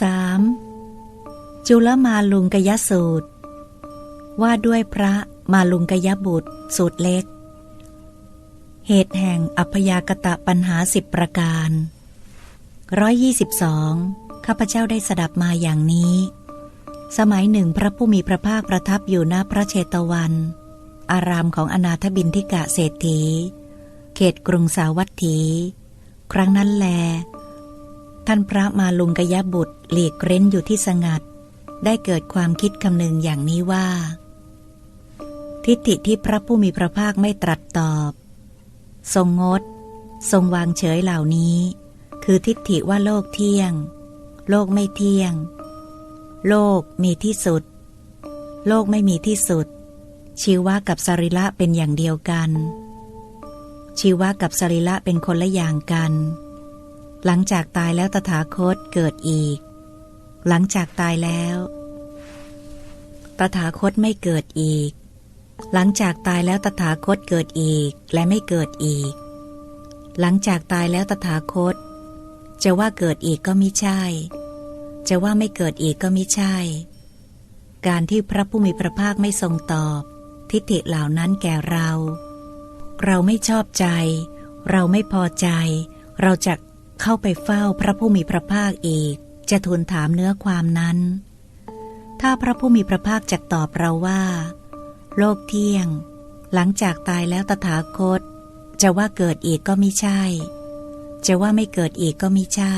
3. จุลมาลุงกยสูตร ว่าด้วยพระมาลุงกยบุตร สูตรเล็ก เหตุแห่งอัพยากตะปัญหาสิบประการร้อยยี่สิบสองข้าพเจ้าได้สดับมาอย่างนี้ สมัยหนึ่งพระผู้มีพระภาคประทับอยู่ณพระเชตวัน อารามของอนาถบินทิกะเศรษฐี เขตกรุงสาวัตถี ครั้งนั้นแล ท่านพระมาลุงกยบุตรหลีกเร้นอยู่ที่สงัด ได้เกิดความคิดคำนึงอย่างนี้ว่า ทิฏฐิที่พระผู้มีพระภาคไม่ตรัสตอบ ทรงงด ทรงวางเฉยเหล่านี้ คือทิฏฐิว่าโลกเที่ยง โลกไม่เที่ยง โลกมีที่สุด โลกไม่มีที่สุด ชีวะกับสรีระเป็นอย่างเดียวกัน ชีวะกับสรีระเป็นคนละอย่างกัน หลังจากตายแล้วตถาคตเกิดอีก หลังจากตายแล้ว ตถาคตไม่เกิดอีก หลังจากตายแล้วตถาคตเกิดอีกและไม่เกิดอีก หลังจากตายแล้วตถาคต จะว่าเกิดอีกก็ไม่ใช่ จะว่าไม่เกิดอีกก็ไม่ใช่ การที่พระผู้มีพระภาคไม่ทรงตอบ ทิฏฐิเหล่านั้นแก่เรา เราไม่ชอบใจ เราไม่พอใจ เราจะ เข้าไปเฝ้าพระผู้มีพระภาคอีก จะทูลถามเนื้อความนั้น ถ้าพระผู้มีพระภาคจะตอบเราว่า โลกเที่ยง หลังจากตายแล้วตถาคต จะว่าเกิดอีกก็ไม่ใช่ จะว่าไม่เกิดอีกก็ไม่ใช่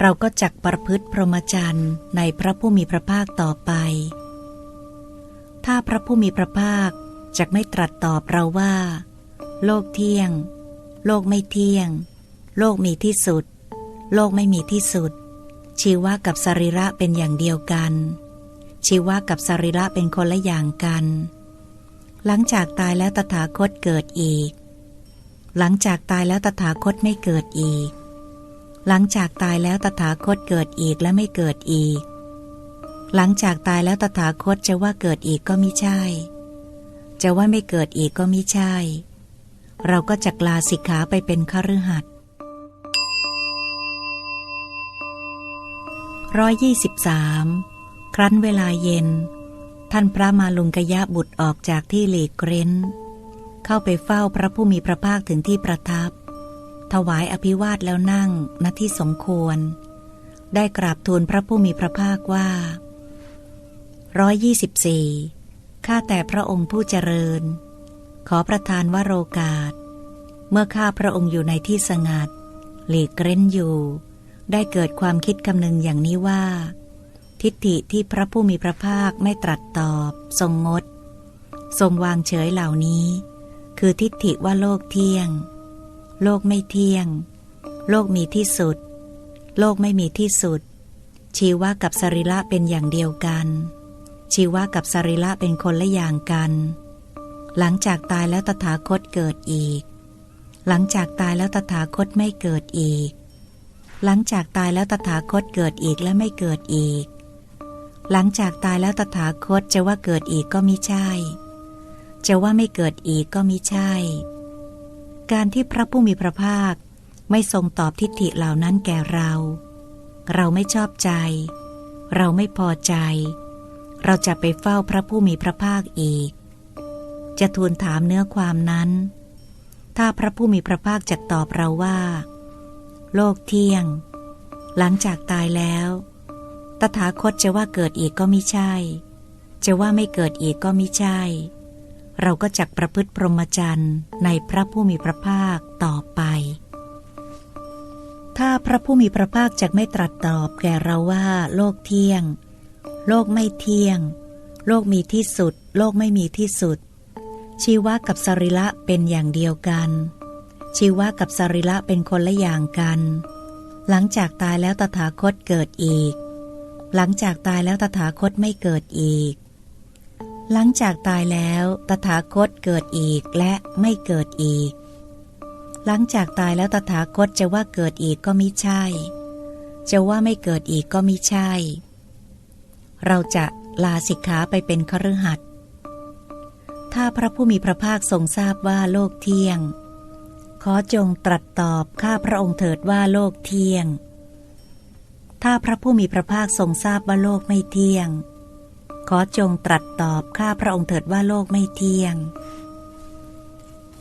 เราก็จักประพฤติพรหมจรรย์ในพระผู้มีพระภาคต่อไป ถ้าพระผู้มีพระภาคจะไม่ตรัสตอบเราว่า โลกเที่ยง โลกไม่เที่ยง โลกมีที่สุด โลกไม่มีที่สุด ชีวะกับสรีระเป็นอย่างเดียวกัน ชีวะกับสรีระเป็นคนละอย่างกัน หลังจากตายแล้วตถาคตเกิดอีก หลังจากตายแล้วตถาคตไม่เกิดอีก หลังจากตายแล้วตถาคตเกิดอีกและไม่เกิดอีก หลังจากตายแล้วตถาคตจะว่าเกิดอีกก็ไม่ใช่ จะว่าไม่เกิดอีกก็ไม่ใช่เราก็จะลาสิกขาไปเป็นคฤหัสถ์ ร้อยยี่สิบสามครั้นเวลาเย็น ท่านพระมาลุงกยะบุตรออกจากที่หลีกเร้น เข้าไปเฝ้าพระผู้มีพระภาคถึงที่ประทับ ถวายอภิวาทแล้วนั่งณที่สมควร ได้กราบทูลพระผู้มีพระภาคว่าร้อยยี่สิบสี่ข้าแต่พระองค์ผู้เจริญ ขอประทานวโรกาส เมื่อข้าพระองค์อยู่ในที่สงัด หลีกเร้นอยู่ ได้เกิดความคิดคำนึงอย่างนี้ว่า ทิฏฐิที่พระผู้มีพระภาคไม่ตรัสตอบ ทรงงด ทรงวางเฉยเหล่านี้ คือทิฏฐิว่าโลกเที่ยง โลกไม่เที่ยง โลกมีที่สุด โลกไม่มีที่สุด ชีวะกับสรีระเป็นอย่างเดียวกัน ชีวะกับสรีระเป็นคนละอย่างกัน หลังจากตายแล้วตถาคตเกิดอีก หลังจากตายแล้วตถาคตไม่เกิดอีก หลังจากตายแล้วตถาคตเกิดอีกและไม่เกิดอีก หลังจากตายแล้วตถาคตจะว่าเกิดอีกก็มิใช่ จะว่าไม่เกิดอีกก็มิใช่ การที่พระผู้มีพระภาคไม่ทรงตอบทิฏฐิเหล่านั้นแก่เรา เราไม่ชอบใจ เราไม่พอใจ เราจะไปเฝ้าพระผู้มีพระภาคอีก จะทูลถามเนื้อความนั้น ถ้าพระผู้มีพระภาคจะตอบเราว่า โลกเที่ยง หลังจากตายแล้ว ตถาคตจะว่าเกิดอีกก็ไม่ใช่ จะว่าไม่เกิดอีกก็ไม่ใช่ เราก็จักประพฤติพรหมจรรย์ในพระผู้มีพระภาคต่อไป ถ้าพระผู้มีพระภาคจะไม่ตรัสตอบแก่เราว่า โลกเที่ยง โลกไม่เที่ยง โลกมีที่สุด โลกไม่มีที่สุด ชีวะกับสรีระเป็นอย่างเดียวกัน ชีวะกับสรีระเป็นคนละอย่างกัน หลังจากตายแล้วตถาคตเกิดอีก หลังจากตายแล้วตถาคตไม่เกิดอีก หลังจากตายแล้วตถาคตเกิดอีกและไม่เกิดอีก หลังจากตายแล้วตถาคตจะว่าเกิดอีกก็ไมิใช่ จะว่าไม่เกิดอีกก็ไมิใช่ เราจะลาสิกขาไปเป็นคฤหัสถ้าพระผู้มีพระภาคทรงทราบว่าโลกเที่ยง ขอจงตรัสตอบข้าพระองค์เถิดว่าโลกเที่ยง ถ้าพระผู้มีพระภาคทรงทราบว่าโลกไม่เที่ยง ขอจงตรัสตอบข้าพระองค์เถิดว่าโลกไม่เที่ยง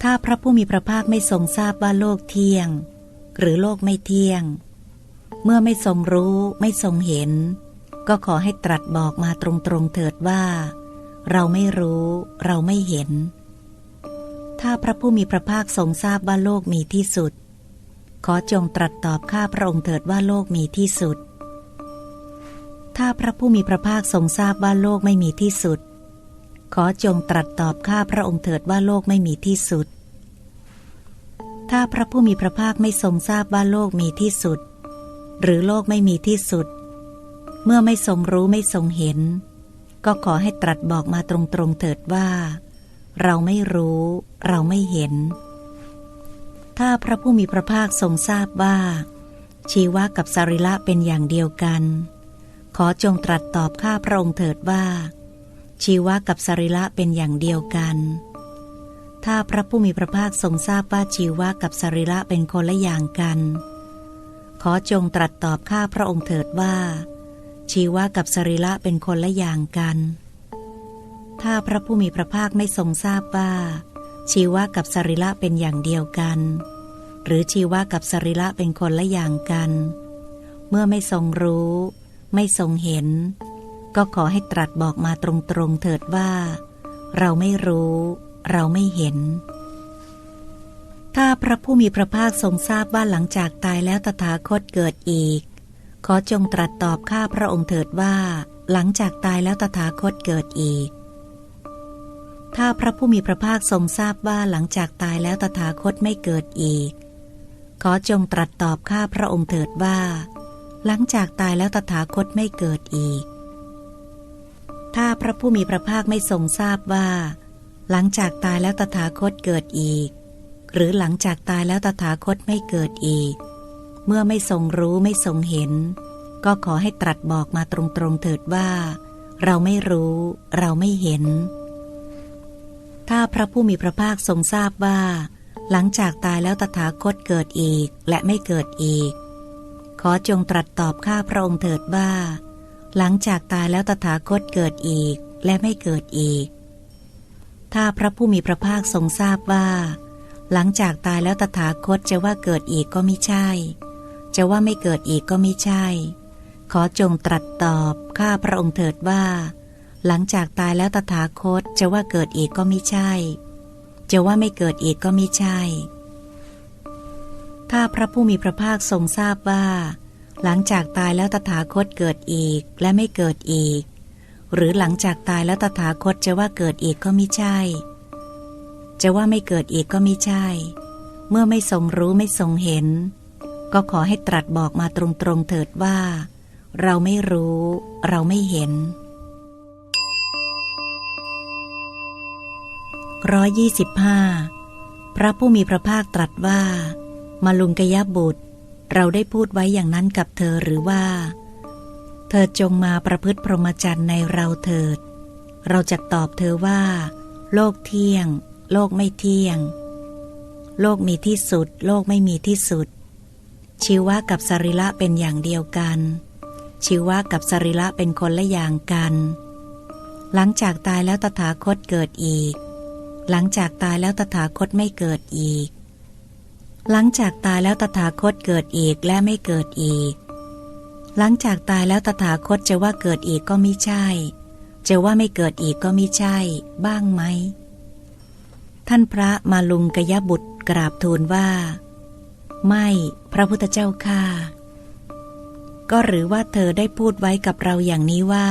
ถ้าพระผู้มีพระภาคไม่ทรงทราบว่าโลกเที่ยง หรือโลกไม่เที่ยง เมื่อไม่ทรงรู้ไม่ทรงเห็น ก็ขอให้ตรัสบอกมาตรงๆเถิดว่า เราไม่รู้ เราไม่เห็น ถ้าพระผู้มีพระภาคทรงทราบว่าโลกมีที่สุด ขอจงตรัสตอบข้าพระองค์เถิดว่าโลกมีที่สุด ถ้าพระผู้มีพระภาคทรงทราบว่าโลกไม่มีที่สุด ขอจงตรัสตอบข้าพระองค์เถิดว่าโลกไม่มีที่สุด ถ้าพระผู้มีพระภาคไม่ทรงทราบว่าโลกมีที่สุด หรือโลกไม่มีที่สุด เมื่อไม่ทรงรู้ไม่ทรงเห็น ก็ขอให้ตรัสบอกมาตรงๆเถิดว่า เราไม่รู้ เราไม่เห็น ถ้าพระผู้มีพระภาคทรงทราบว่า ชีวะกับสรีระเป็นอย่างเดียวกัน ขอจงตรัสตอบข้าพระองค์เถิดว่า ชีวะกับสรีระเป็นอย่างเดียวกัน ถ้าพระผู้มีพระภาคทรงทราบว่าชีวะกับสรีระเป็นคนละอย่างกัน ขอจงตรัสตอบข้าพระองค์เถิดว่า ชีวะกับสรีระเป็นคนละอย่างกัน ถ้าพระผู้มีพระภาคไม่ทรงทราบว่า ชีวะกับสรีระเป็นอย่างเดียวกัน หรือชีวะกับสรีระเป็นคนละอย่างกัน เมื่อไม่ทรงรู้ ไม่ทรงเห็น ก็ขอให้ตรัสบอกมาตรงๆเถิดว่า เราไม่รู้ เราไม่เห็น ถ้าพระผู้มีพระภาคทรงทราบว่าหลังจากตายแล้วตถาคตเกิดอีก ขอจงตรัสตอบข้าพระองค์เถิดว่า หลังจากตายแล้วตถาคตเกิดอีก ถ้าพระผู้มีพระภาคทรงทราบว่าหลังจากตายแล้วตถาคตไม่เกิดอีก ขอจงตรัสตอบข้าพระองค์เถิดว่า หลังจากตายแล้วตถาคตไม่เกิดอีก ถ้าพระผู้มีพระภาคไม่ทรงทราบว่า หลังจากตายแล้วตถาคตเกิดอีก หรือหลังจากตายแล้วตถาคตไม่เกิดอีก เมื่อไม่ทรงรู้ไม่ทรงเห็น ก็ขอให้ตรัสบอกมาตรงๆเถิดว่า เราไม่รู้ เราไม่เห็น ถ้าพระผู้มีพระภาคทรงทราบว่า หลังจากตายแล้วตถาคตเกิดอีกและไม่เกิดอีก ขอจงตรัสตอบข้าพระองค์เถิดว่า หลังจากตายแล้วตถาคตเกิดอีกและไม่เกิดอีก ถ้าพระผู้มีพระภาคทรงทราบว่า หลังจากตายแล้วตถาคตจะว่าเกิดอีกก็ไม่ใช่ จะว่าไม่เกิดอีกก็ไม่ใช่ ขอจงตรัสตอบข้าพระองค์เถิดว่า หลังจากตายแล้วตถาคตจะว่าเกิดอีกก็ไม่ใช่ จะว่าไม่เกิดอีกก็ไม่ใช่ ถ้าพระผู้มีพระภาคทรงทราบว่า หลังจากตายแล้วตถาคตเกิดอีกและไม่เกิดอีก หรือหลังจากตายแล้วตถาคตจะว่าเกิดอีกก็ไม่ใช่ จะว่าไม่เกิดอีกก็ไม่ใช่ เมื่อไม่ทรงรู้ไม่ทรงเห็น ก็ขอให้ตรัสบอกมาตรงๆเถิดว่า เราไม่รู้ เราไม่เห็น ร้อยยี่สิบห้าพระผู้มีพระภาคตรัสว่า มาลุงกยบุตร เราได้พูดไว้อย่างนั้นกับเธอหรือว่า เธอจงมาประพฤติพรหมจรรย์ในเราเถิด เราจะตอบเธอว่า โลกเที่ยง โลกไม่เที่ยง โลกมีที่สุด โลกไม่มีที่สุด ชีวะกับสรีระเป็นอย่างเดียวกัน ชีวะกับสรีระเป็นคนละอย่างกันหลังจากตายแล้วตถาคตเกิดอีก หลังจากตายแล้วตถาคตไม่เกิดอีก หลังจากตายแล้วตถาคตเกิดอีกและไม่เกิดอีก หลังจากตายแล้วตถาคตจะว่าเกิดอีกก็ไม่ใช่ จะว่าไม่เกิดอีกก็ไม่ใช่ บ้างไหม ท่านพระมาลุงกยบุตรกราบทูลว่า ไม่พระพุทธเจ้าค่าก็หรือว่าเธอได้พูดไว้กับเราอย่างนี้ว่า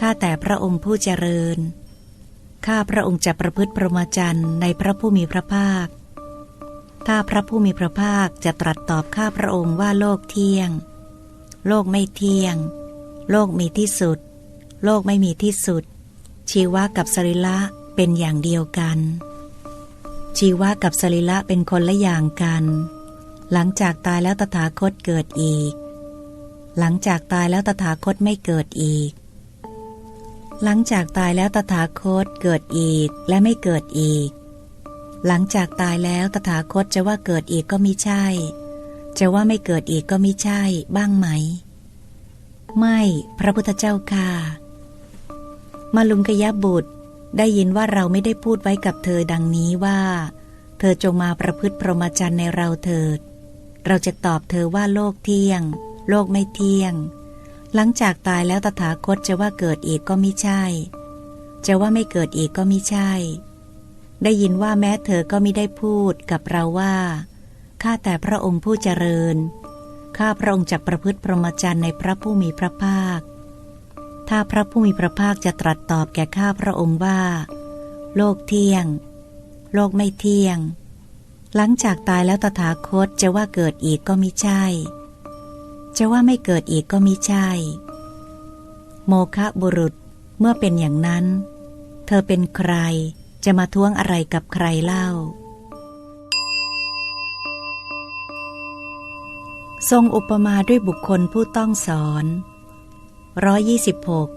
ข้าแต่พระองค์ผู้เจริญ ข้าพระองค์จะประพฤติพรหมจรรย์ในพระผู้มีพระภาค ถ้าพระผู้มีพระภาคจะตรัสตอบข้าพระองค์ว่าโลกเที่ยง โลกไม่เที่ยง โลกมีที่สุด โลกไม่มีที่สุด ชีวะกับสรีระเป็นอย่างเดียวกัน ชีวะกับสรีระเป็นคนละอย่างกัน หลังจากตายแล้วตถาคตเกิดอีก หลังจากตายแล้วตถาคตไม่เกิดอีก หลังจากตายแล้วตถาคตเกิดอีกและไม่เกิดอีก หลังจากตายแล้วตถาคตจะว่าเกิดอีกก็ไม่ใช่ จะว่าไม่เกิดอีกก็ไม่ใช่บ้างไหม ไม่พระพุทธเจ้าค่ะ มาลุงกยะบุตรได้ยินว่าเราไม่ได้พูดไว้กับเธอดังนี้ว่า เธอจงมาประพฤติพรหมจรรย์ในเราเถิด เราจะตอบเธอว่าโลกเที่ยง โลกไม่เที่ยง หลังจากตายแล้วตถาคตจะว่าเกิดอีกก็ไม่ใช่ จะว่าไม่เกิดอีกก็ไม่ใช่ ได้ยินว่าแม้เธอก็ไม่ได้พูดกับเราว่า ข้าแต่พระองค์ผู้เจริญ ข้าพระองค์จะประพฤติพรหมจรรย์ในพระผู้มีพระภาค ถ้าพระผู้มีพระภาคจะตรัสตอบแก่ข้าพระองค์ว่า โลกเที่ยง โลกไม่เที่ยง หลังจากตายแล้วตถาคตจะว่าเกิดอีกก็ไมิใช่ จะว่าไม่เกิดอีกก็มิใช่ โมคะบุรุษเมื่อเป็นอย่างนั้น เธอเป็นใครจะมาท้วงอะไรกับใครเล่า ทรงอุปมาด้วยบุคคลผู้ต้องสอนร้อยี่สิบหก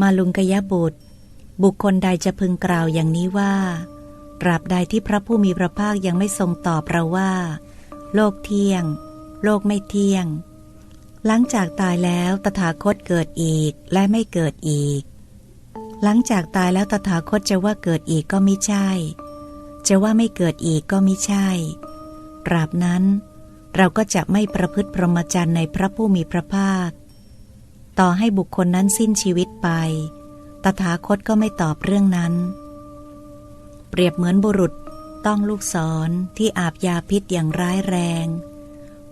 มาลุงกยบุตร บุคคลใดจะพึงกล่าวอย่างนี้ว่าตราบใดที่พระผู้มีพระภาคยังไม่ทรงตอบเราว่า โลกเที่ยง โลกไม่เที่ยง หลังจากตายแล้วตถาคตเกิดอีกและไม่เกิดอีก หลังจากตายแล้วตถาคตจะว่าเกิดอีกก็ไม่ใช่ จะว่าไม่เกิดอีกก็ไม่ใช่ ตราบนั้น เราก็จะไม่ประพฤติพรหมจรรย์ในพระผู้มีพระภาค ต่อให้บุคคลนั้นสิ้นชีวิตไป ตถาคตก็ไม่ตอบเรื่องนั้น เปรียบเหมือนบุรุษต้องลูกศรที่อาบยาพิษอย่างร้ายแรง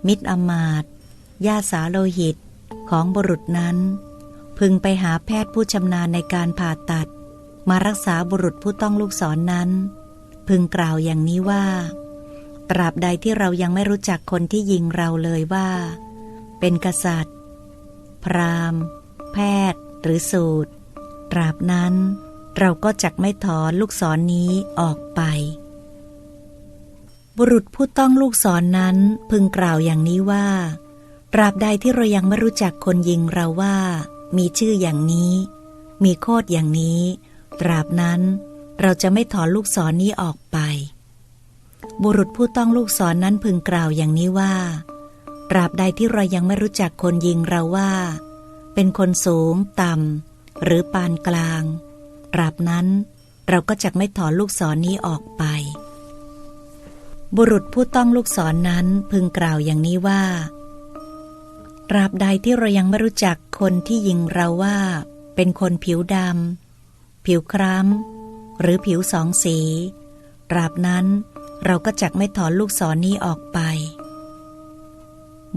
มิตรอมาตยาสาโลหิตของบุรุษนั้น พึงไปหาแพทย์ผู้ชำนาญในการผ่าตัด มารักษาบุรุษผู้ต้องลูกศรนนั้น พึงกล่าวอย่างนี้ว่า ตราบใดที่เรายังไม่รู้จักคนที่ยิงเราเลยว่า เป็นกษัตริย์ พราหมณ์ แพทย์หรือสูตร ตราบนั้น เราก็จักไม่ถอนลูกศรนนี้ออกไป บุรุษผู้ต้องลูกศรนนั้นพึงกล่าวอย่างนี้ว่า ตราบใดที่เรายังไม่รู้จักคนยิงเราว่า มีชื่ออย่างนี้ มีโคดอย่างนี้ ตราบนั้นเราจะไม่ถอนลูกศรนนี้ออกไป บุรุษผู้ต้องลูกศรนนั้นพึงกล่าวอย่างนี้ว่า ตราบใดที่เรายังไม่รู้จักคนยิงเราว่า เป็นคนสูง ต่ำหรือปานกลาง ตราบนั้นเราก็จะไม่ถอนลูกศรนนี้ออกไป บุรุษผู้ต้องลูกศรนนั้นพึงกล่าวอย่างนี้ว่า ตราบใดที่เรายังไม่รู้จักคนที่ยิงเราว่า เป็นคนผิวดำผิวคล้ำหรือผิวสองสี ตราบนั้นเราก็จักไม่ถอนลูกศรนนี้ออกไป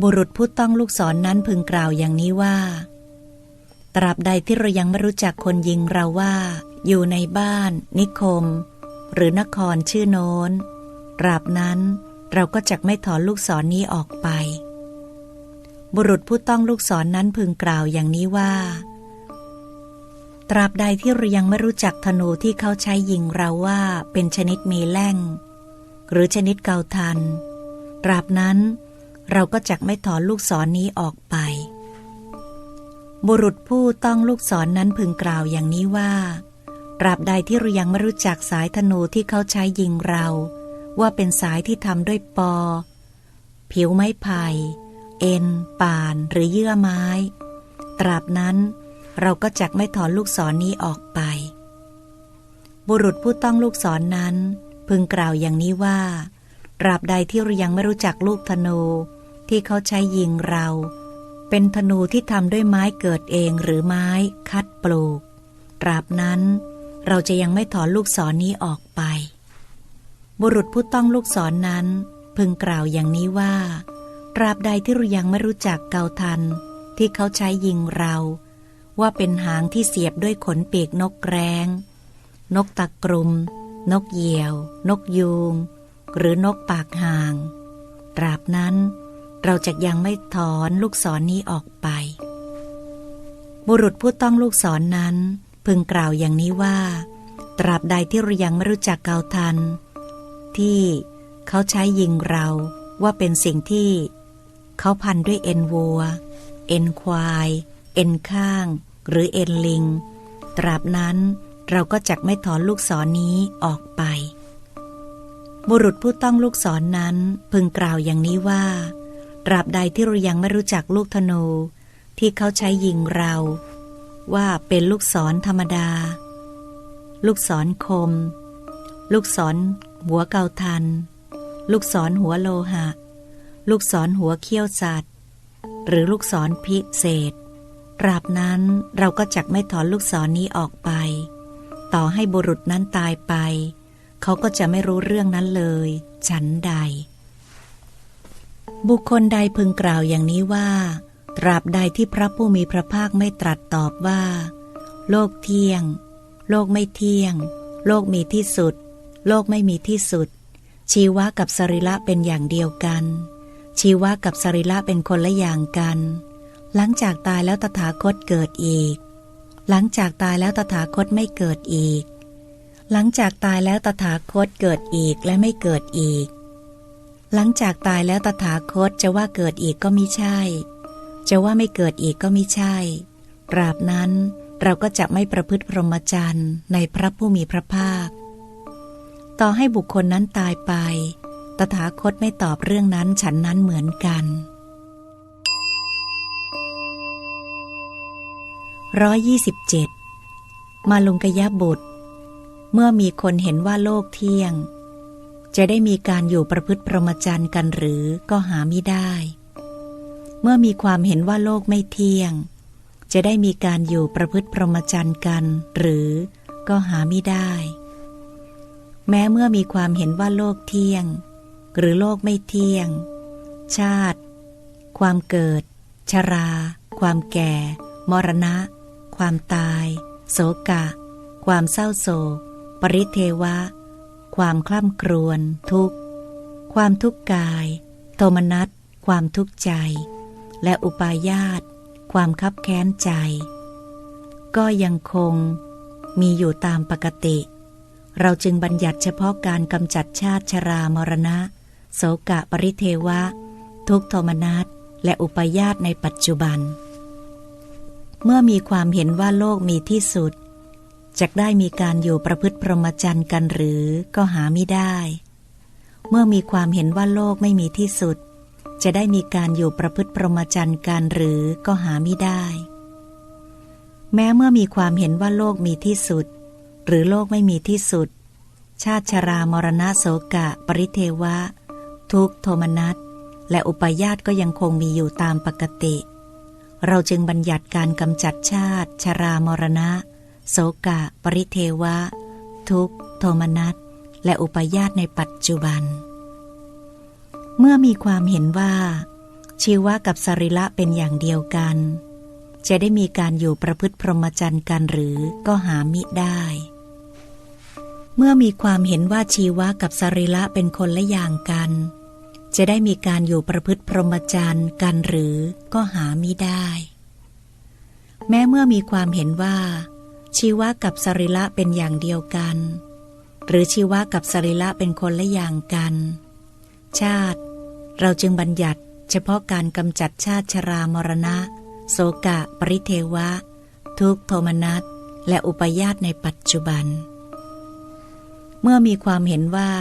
บุรุษผู้ต้องลูกศรนนั้นพึงกล่าวอย่างนี้ว่า ตราบใดที่เรายังไม่รู้จักคนยิงเราว่า อยู่ในบ้าน นิคม หรือนครชื่อโน้น ตราบนั้นเราก็จักไม่ถอนลูกศรนนี้ออกไป บุรุษผู้ต้องลูกศรนนั้นพึงกล่าวอย่างนี้ว่า ตราบใดที่เรายังไม่รู้จักธนูที่เขาใช้ยิงเราว่าเป็นชนิดมีแล่ง หรือชนิดเกาทัน ตราบนั้นเราก็จักไม่ถอนลูกศรนนี้ออกไป บุรุษผู้ต้องลูกศรนนั้นพึงกล่าวอย่างนี้ว่า ตราบใดที่เรายังไม่รู้จักสายธนูที่เขาใช้ยิงเรา ว่าเป็นสายที่ทำด้วยปอ ผิวไม้ไผ่ เอ็น ป่านหรือเยื่อไม้ ตราบนั้นเราก็จักไม่ถอนลูกศรนนี้ออกไป บุรุษผู้ต้องลูกศรนนั้น พึงกล่าวอย่างนี้ว่า ตราบใดที่เรายังไม่รู้จักลูกธนูที่เขาใช้ยิงเรา เป็นธนูที่ทำด้วยไม้เกิดเองหรือไม้คัดปลูก ตราบนั้น เราจะยังไม่ถอนลูกศรนนี้ออกไป บุรุษผู้ต้องลูกศรนนั้น พึงกล่าวอย่างนี้ว่า ตราบใดที่เรายังไม่รู้จักเกาทัน ที่เขาใช้ยิงเรา ว่าเป็นหางที่เสียบด้วยขนปีกนกแร้ง นกตะกรุม นกเหยี่ยว นกยูง หรือนกปากห่าง ตราบนั้นเราจะยังไม่ถอนลูกศรนนี้ออกไป บุรุษผู้ต้องลูกศรนนั้น พึงกล่าวอย่างนี้ว่า ตราบใดที่เรายังไม่รู้จักเกาทัน ที่เขาใช้ยิงเราว่าเป็นสิ่งที่ เขาพันด้วยเอ็นวัว เอ็นควาย เอ็นข้าง หรือเอ็นลิง ตราบนั้นเราก็จักไม่ถอนลูกศรนนี้ออกไป บุรุษผู้ต้องลูกศรนนั้นพึงกล่าวอย่างนี้ว่า ตราบใดที่เรายังไม่รู้จักลูกธนู ที่เขาใช้ยิงเรา ว่าเป็นลูกศรธรรมดา ลูกศรคม ลูกศรหัวเกาทัน ลูกศรหัวโลหะ ลูกศรหัวเขี้ยวสัตว์ หรือลูกศรพิเศษตราบนั้นเราก็จักไม่ถอนลูกศรนนี้ออกไป ต่อให้บุรุษนั้นตายไป เขาก็จะไม่รู้เรื่องนั้นเลย ฉันใด บุคคลใดพึงกล่าวอย่างนี้ว่า ตราบใดที่พระผู้มีพระภาคไม่ตรัสตอบว่า โลกเที่ยง โลกไม่เที่ยง โลกมีที่สุด โลกไม่มีที่สุด ชีวะกับสรีระเป็นอย่างเดียวกัน ชีวะกับสรีระเป็นคนละอย่างกัน หลังจากตายแล้วตถาคตเกิดอีก หลังจากตายแล้วตถาคตไม่เกิดอีก หลังจากตายแล้วตถาคตเกิดอีกและไม่เกิดอีก หลังจากตายแล้วตถาคตจะว่าเกิดอีกก็ไม่ใช่ จะว่าไม่เกิดอีกก็ไม่ใช่ ตราบนั้นเราก็จะไม่ประพฤติพรหมจรรย์ในพระผู้มีพระภาค ต่อให้บุคคลนั้นตายไป ตถาคตไม่ตอบเรื่องนั้นฉันนั้นเหมือนกันร้อยยี่สิบเจ็ดมาลุงกยะบุตร เมื่อมีคนเห็นว่าโลกเที่ยง จะได้มีการอยู่ประพฤติพรหมาจรรย์กันหรือก็หาไม่ได้ เมื่อมีความเห็นว่าโลกไม่เที่ยง จะได้มีการอยู่ประพฤติพรหมจรรย์กันหรือก็หาไม่ได้ แม้เมื่อมีความเห็นว่าโลกเที่ยง หรือโลกไม่เที่ยง ชาติ ความเกิด ชรา ความแก่ มรณะ ความตาย โศกะ ความเศร้าโศก ปริเทวะ ความคล่ำครวญทุกข์ ความทุกข์กาย โทมนัส ความทุกข์ใจ และอุปาญาต ความคับแค้นใจ ก็ยังคงมีอยู่ตามปกติ เราจึงบัญญัติเฉพาะการกำจัดชาติชรามรณะ โสกะปริเทวะ ทุกโทมนัสและอุปาญาตในปัจจุบัน เมื่อมีความเห็นว่าโลกมีที่สุดจะได้มีการอยู่ประพฤติพรหมจรรย์กันหรือก็หาไม่ได้ เมื่อมีความเห็นว่าโลกไม่มีที่สุด จะได้มีการอยู่ประพฤติพรหมจรรย์กันหรือก็หาไม่ได้ แม้เมื่อมีความเห็นว่าโลกมีที่สุด หรือโลกไม่มีที่สุด ชาติชรามรณะโสกะ ปริเทวะ ทุกโทมนัสและอุปยาตก็ยังคงมีอยู่ตามปกติ เราจึงบัญญัติการกำจัดชาติ ชรามรณะ โสกะ ปริเทวะ ทุกโทมนัสและอุปยาตในปัจจุบัน เมื่อมีความเห็นว่า ชีวะกับสรีระเป็นอย่างเดียวกัน จะได้มีการอยู่ประพฤติพรหมจรรย์กันหรือก็หามิได้ เมื่อมีความเห็นว่าชีวะกับสรีระเป็นคนละอย่างกัน จะได้มีการอยู่ประพฤติพรหมจรรย์กันหรือก็หามิได้ แม้เมื่อมีความเห็นว่า ชีวะกับสรีระเป็นอย่างเดียวกัน หรือชีวะกับสรีระเป็นคนละอย่างกัน ชาติ เราจึงบัญญัติเฉพาะการกำจัดชาติชรามรณะ โสกะ ปริเทวะ ทุกโทมนัสและอุปยาตในปัจจุบัน เมื่อมีความเห็นว่า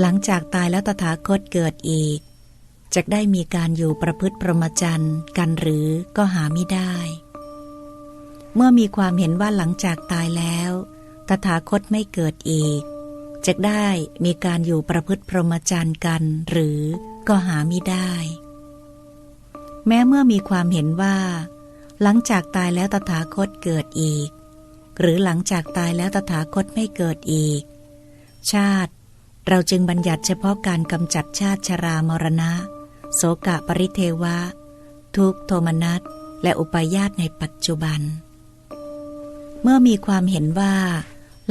หลังจากตายแล้วตถาคตเกิดอีกจะได้มีการอยู่ประพฤติประมจันกันหรือก็หาไม่ได้ เมื่อมีความเห็นว่าหลังจากตายแล้ว ตถาคตไม่เกิดอีกจะได้มีการอยู่ประพฤติพรหมจรรย์กันหรือก็หาไม่ได้ แม้เมื่อมีความเห็นว่า หลังจากตายแล้วตถาคตเกิดอีก หรือหลังจากตายแล้วตถาคตไม่เกิดอีก ชาติ เราจึงบัญญัติเฉพาะการกำจัดชาติชรามรณะ โสกะปริเทวะ ทุกโทมนัสและอุปยาตในปัจจุบัน เมื่อมีความเห็นว่า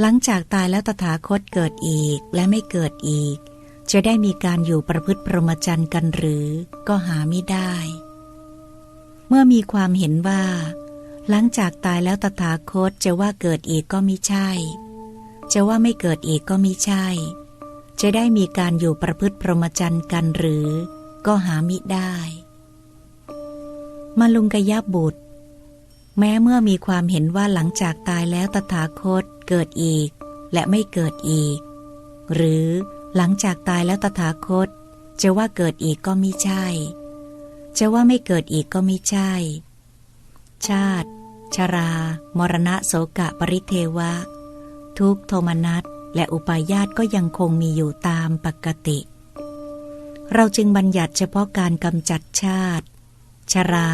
หลังจากตายแล้วตถาคตเกิดอีกและไม่เกิดอีก จะได้มีการอยู่ประพฤติพรหมจรรย์กันหรือก็หาไม่ได้ เมื่อมีความเห็นว่า หลังจากตายแล้วตถาคตจะว่าเกิดอีกก็ไม่ใช่ จะว่าไม่เกิดอีกก็ไม่ใช่ จะได้มีการอยู่ประพฤติพรหมจรรย์กันหรือ ก็หามิได้มาลุงกยะบุตร แม้เมื่อมีความเห็นว่าหลังจากตายแล้วตถาคตเกิดอีก และไม่เกิดอีก หรือหลังจากตายแล้วตถาคต จะว่าเกิดอีกก็ไม่ใช่ จะว่าไม่เกิดอีกก็ไม่ใช่ ชาติ ชรา มรณะโสกะปริเทวะ ทุกโทมนัส และอุปาญาตก็ยังคงมีอยู่ตามปกติ เราจึงบัญญัติเฉพาะการกำจัดชาติ ชรา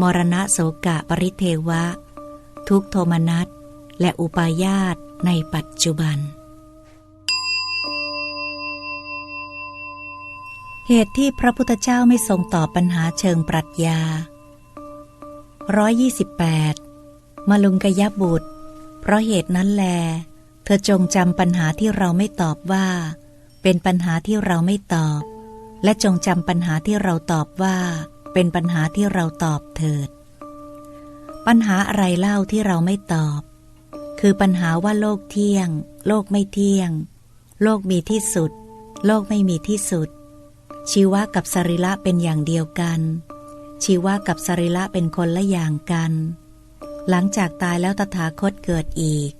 มรณะโสกะปริเทวะ ทุกโทมนัสและอุปาญาตในปัจจุบัน เหตุที่พระพุทธเจ้าไม่ทรงตอบปัญหาเชิงปรัชญา 128มาลุงกยบุตร เพราะเหตุนั้นแล ธอจงจำปัญหาที่เราไม่ตอบว่า เป็นปัญหาที่เราไม่ตอบ และจงจำปัญหาที่เราตอบว่า เป็นปัญหาที่เราตอบเถิด ปัญหาอะไรเล่าที่เราไม่ตอบ คือปัญหาว่าโลกเที่ยง โลกไม่เที่ยง โลกมีที่สุด โลกไม่มีที่สุด ชีวะกับสรีระเป็นอย่างเดียวกัน ชีวะกับสรีระเป็นคนละอย่างกัน หลังจากตายแล้วตถาคตเกิดอีก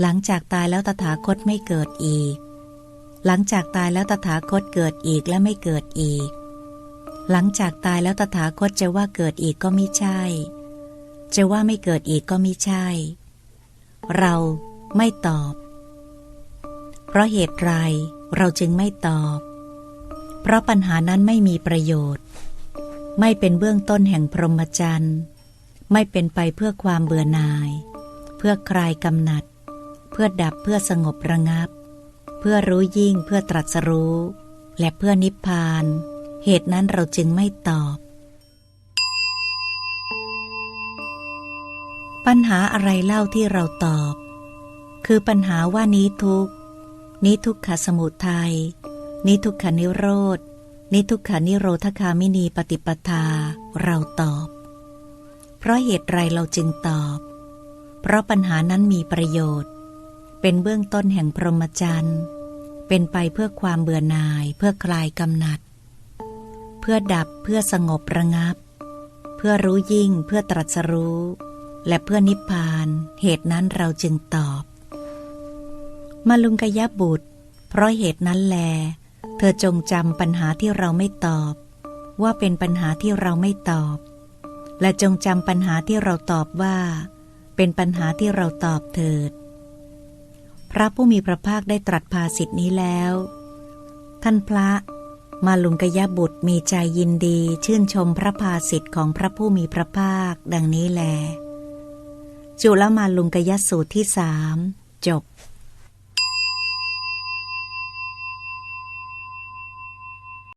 หลังจากตายแล้วตถาคตไม่เกิดอีก หลังจากตายแล้วตถาคตเกิดอีกและไม่เกิดอีก หลังจากตายแล้วตถาคตจะว่าเกิดอีกก็ไม่ใช่ จะว่าไม่เกิดอีกก็ไม่ใช่ เราไม่ตอบ เพราะเหตุไรเราจึงไม่ตอบ เพราะปัญหานั้นไม่มีประโยชน์ ไม่เป็นเบื้องต้นแห่งพรหมจรรย์ ไม่เป็นไปเพื่อความเบื่อหน่าย เพื่อคลายกำหนัด เพื่อดับเพื่อสงบระงับ เพื่อรู้ยิ่งเพื่อตรัสรู้ และเพื่อนิพพาน เหตุนั้นเราจึงไม่ตอบ ปัญหาอะไรเล่าที่เราตอบ คือปัญหาว่านี้ทุกนี้ทุกขสมุทัยนิทุกขนิโรธนิทุกขนิโรธคามินีปฏิปทา เราตอบ เพราะเหตุไรเราจึงตอบ เพราะปัญหานั้นมีประโยชน์ เป็นเบื้องต้นแห่งพรหมจรรย์ เป็นไปเพื่อความเบื่อหน่าย เพื่อคลายกำหนัด เพื่อดับเพื่อสงบระงับ เพื่อรู้ยิ่งเพื่อตรัสรู้ และเพื่อนิพพาน เหตุนั้นเราจึงตอบมาลุงกยบุตร เพราะเหตุนั้นแล เธอจงจำปัญหาที่เราไม่ตอบ ว่าเป็นปัญหาที่เราไม่ตอบ และจงจำปัญหาที่เราตอบว่า เป็นปัญหาที่เราตอบเถิด พระผู้มีพระภาคได้ตรัสภาสิทธินี้แล้ว ท่านพระมาลุงกยบุตรมีใจยินดีชื่นชมพระภาสิทธิ์ของพระผู้มีพระภาค ดังนี้แล จุลมาลุงกยสูตรที่สามจบ